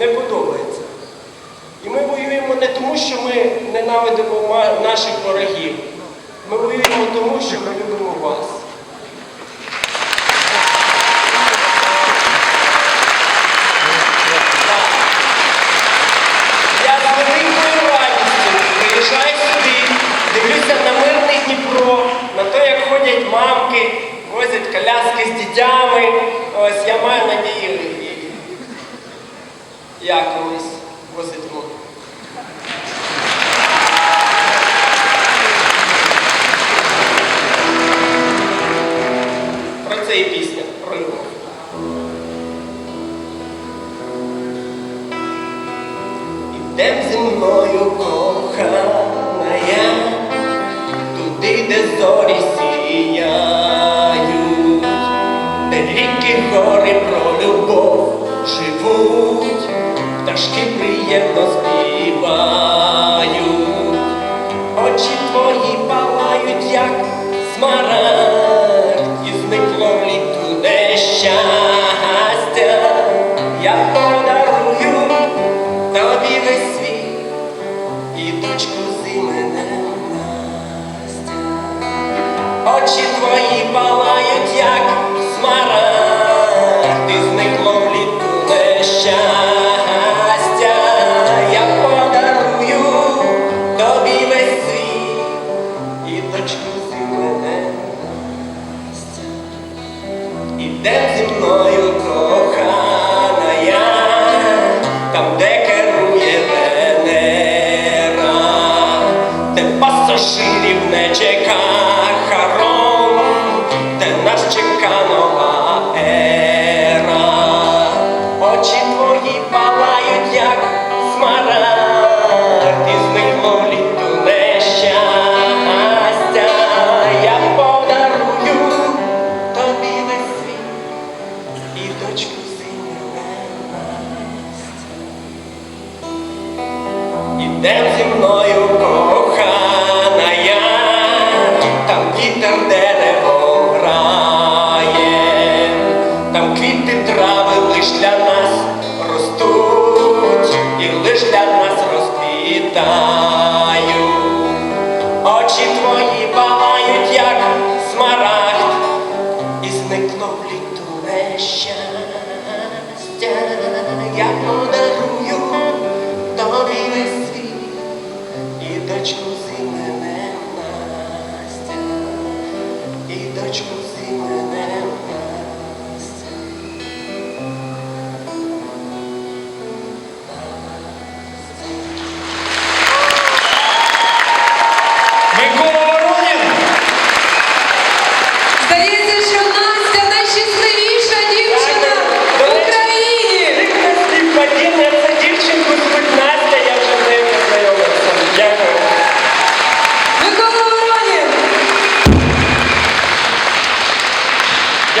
не подобається. І ми воюємо не тому, що ми ненавидимо наших ворогів. Ми воюємо тому, що ми любимо вас. Я з великою радістю приїжджаю сюди, дивлюся на мирний Дніпро, на те, як ходять мамки, возять коляски з дітями. Ось я маю надію, я колись возитиму. Про це і пісня, про любов. Ідем зі мною, кохана туди, де зорі сіяють, де ріки гори про твої палають, як смарагд, і зникло влітку нещастя. Я подарую тобі весь світ і дочку зимене Настя. Очі твої палають, і зелене. Ідем зі мною, Йдем зі мною кохана я, там вітер дерево грає, там квіти трави лиш для нас ростуть і лиш для нас розквітають. Очі твої палають, як смарагд, і зникнув літу нещастя, як буде. dar-te luz.